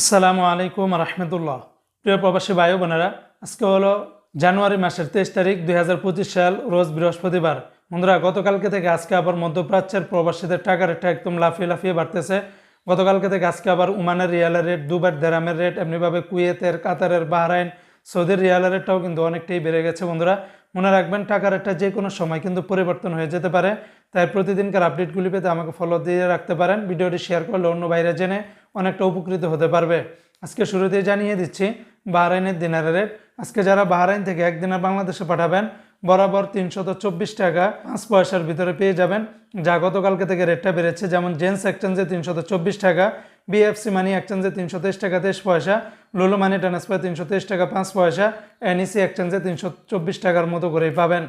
আসসালামু আলাইকুম রহমতুল্লাহ। প্রিয় প্রবাসী ভাই বোনেরা, আজকে হলো জানুয়ারি মাসের তেইশ তারিখ দুই হাজার পঁচিশ সাল, রোজ বৃহস্পতিবার। বন্ধুরা, গতকালকে থেকে আজকে আবার মধ্যপ্রাচ্যের প্রবাসীদের টাকার রেটটা একদম লাফিয়ে লাফিয়ে বাড়তেছে। গতকালকে থেকে আজকে আবার উমানের রিয়ালের রেট দুবার দেরামের রেট, এমনিভাবে কুয়েতের, কাতারের বাহরাইন, সৌদির রিয়ালের রেটটাও কিন্তু অনেকটাই বেড়ে গেছে বন্ধুরা। মনে রাখবেন, টাকার একটা যে কোনো সময় কিন্তু পরিবর্তন হয়ে যেতে পারে। তাই প্রতিদিনকার আপডেটগুলি পেতে আমাকে ফলো দিয়ে রাখতে পারেন। ভিডিওটি শেয়ার করলে অন্য বাইরে জেনে অনেকটা উপকৃত হতে পারবে। আজকে শুরুতেই জানিয়ে দিচ্ছি, বাহরাইনের দিনারের রেট আজকে যারা বাহরাইন থেকে এক দিনার বাংলাদেশে পাঠাবেন বরাবর তিনশত চব্বিশ টাকা পাঁচ পয়সার ভিতরে পেয়ে যাবেন। যা গতকালকে থেকে রেটটা বেড়েছে, যেমন জেন্স এক্সচেঞ্জে তিনশত চব্বিশ টাকা বিএফসি মানি এক্সচেঞ্জে তিনশো তেইশ টাকা তেইশ পয়সা লুলু মানি ট্রান্সফার তিনশো তেইশ টাকা পাঁচ পয়সা এনইসি এক্সচেঞ্জে তিনশো চব্বিশ টাকার মতো করেই পাবেন।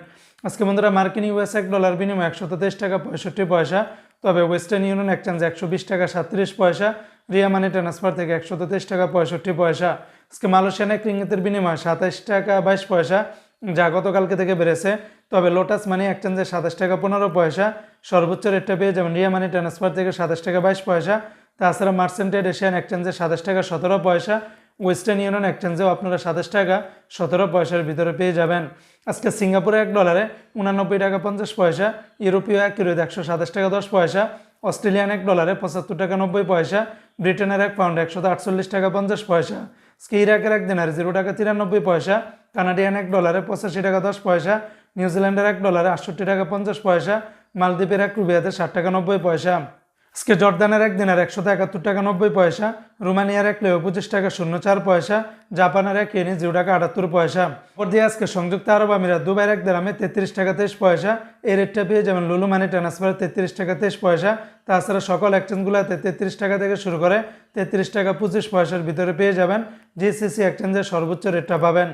আজকে বন্ধুরা মার্কিন ইউএস এক ডলার বিনিময় একশত তেইশ টাকা পঁয়ষট্টি পয়সা, তবে ওয়েস্টার্ন ইউনিয়ন এক্সচেঞ্জে একশো বিশ টাকা সাতত্রিশ পয়সা, রিয়া মানি ট্রান্সফার থেকে একশত তেইশ টাকা পঁয়ষট্টি পয়সা। আজকে মালয়েশিয়ান এক বিনিময় সাতাইশ টাকা বাইশ পয়সা যা গতকালকে থেকে বেড়েছে। তবে লোটাস মানি এক্সচেঞ্জে সাতাশ টাকা পনেরো পয়সা, সর্বোচ্চ রেটটা পেয়ে যাবেন রিয়া মানি ট্রান্সফার থেকে সাতাশ টাকা বাইশ পয়সা। তাছাড়া মার্সেন্টেড এশিয়ান এক্সচেঞ্জে সাতাশ টাকা সতেরো পয়সা। ওয়েস্টার্ন ইউনিয়ন এক্সচেঞ্জেও আপনারা সাতাশ টাকা সতেরো পয়সার ভিতরে পেয়ে যাবেন। আজকে সিঙ্গাপুরে এক ডলারে উনানব্বই টাকা পঞ্চাশ পয়সা, ইউরোপীয় এক ইউরোতে একশো সাতাশ টাকা দশ পয়সা, অস্ট্রেলিয়ান এক ডলারে পঁচাত্তর টাকা নব্বই পয়সা, ব্রিটেনের এক পাউন্ড একশো আটচল্লিশ টাকা পঞ্চাশ পয়সা। আজকে ইরাকের এক দিনারে জিরো টাকা তিরানব্বই পয়সা, কানাডিয়ান এক ডলারে পঁচাশি টাকা দশ পয়সা, নিউজিল্যান্ডের এক ডলারে আটষট্টি টাকা পঞ্চাশ পয়সা, মালদ্বীপের এক রুবিয়াতে ষাট টাকা নব্বই পয়সা। আজকে জর্দানের এক দিনের একশো একাত্তর টাকা নব্বই পয়সা, রোমানিয়ার এক লেও পঁচিশ টাকা শূন্য চার পয়সা, জাপানের এক ইয়েনি জিরো টাকা আটাত্তর পয়সা। ওপর দিয়ে আজকে সংযুক্ত আরব আমিরাত দুবাইয়ের এক দামে তেত্রিশ টাকা তেইশ পয়সা, এই রেটটা পেয়ে যেমন লুলু মানি ট্রান্সফার তেত্রিশ টাকা তেইশ পয়সা। তাছাড়া সকল এক্সচেঞ্জগুলোতে তেত্রিশ টাকা থেকে শুরু করে তেত্রিশ টাকা পঁচিশ পয়সার ভিতরে পেয়ে যাবেন জিসিসি এক্সচেঞ্জের সর্বোচ্চ রেটটা পাবেন।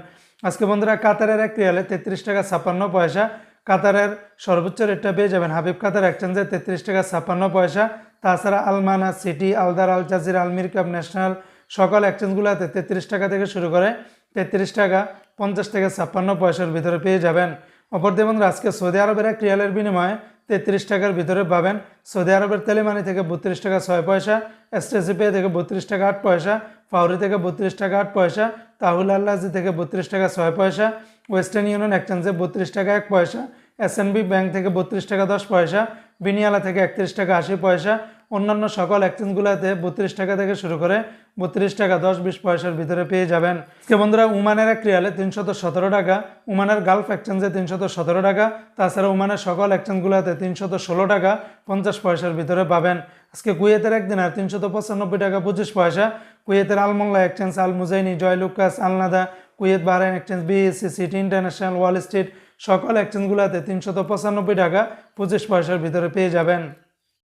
আজকে বন্ধুরা কাতারের এক রিয়ালে তেত্রিশ টাকা ছাপ্পান্ন পয়সা, কাতারের সর্বোচ্চ রেটটা পেয়ে যাবেন হাবিব কাতার এক্সচেঞ্জে তেত্রিশ টাকা ছাপ্পান্ন পয়সা তাছাড়া আলমানা সিটি, আলদার আল জাজির আলমির কাপ ন্যাশনাল সকল এক্সচেঞ্জগুলোতে তেত্রিশ টাকা থেকে শুরু করে তেত্রিশ টাকা পঞ্চাশ থেকে ছাপ্পান্ন পয়সার ভিতরে পেয়ে যাবেন। অপর দিয়ে বন্ধুরা, আজকে সৌদি আরবের এক রিয়ালের বিনিময়ে তেত্রিশ টাকার ভিতরে পাবেন। সৌদি আরবের তেলেমানি থেকে বত্রিশ টাকা ছয় পয়সা এসটিসি পে থেকে বত্রিশ টাকা আট পয়সা, ফাউরি থেকে বত্রিশ টাকা আট পয়সা, তাহুল আল্লাজি থেকে বত্রিশ টাকা ছয় পয়সা, ওয়েস্টার্ন ইউনিয়ন এক্সচেঞ্জে বত্রিশ টাকা এক পয়সা এসএনবি ব্যাংক থেকে বত্রিশ টাকা দশ পয়সা, বিনিয়ালা থেকে একত্রিশ টাকা আশি পয়সা অন্যান্য সকল এক্সচেঞ্জগুলোতে বত্রিশ টাকা থেকে শুরু করে বত্রিশ টাকা, দশ, বিশ পয়সার ভিতরে পেয়ে যাবেন। আজকে বন্ধুরা, উমানের এক রিয়ালে তিনশত সতেরো টাকা, উমানের গালফ এক্সচেঞ্জে তিনশত সতেরো টাকা, তাছাড়া উমানের সকল এক্সচেঞ্জগুলোতে তিনশত ষোলো টাকা, পঞ্চাশ পয়সার ভিতরে পাবেন। আজকে কুয়েতের একদিন আর তিনশত পঁচানব্বই টাকা, পঁচিশ পয়সা। কুয়েতের Almulla exchange Al Muzaini, Joy Alukkas আলনাদা Kuwait Bahrain exchange BSC city international Wall Street সকল এক্সচেঞ্জগুলোতে তিনশত পঁচানব্বই টাকা, পঁচিশ পয়সার ভিতরে পেয়ে যাবেন।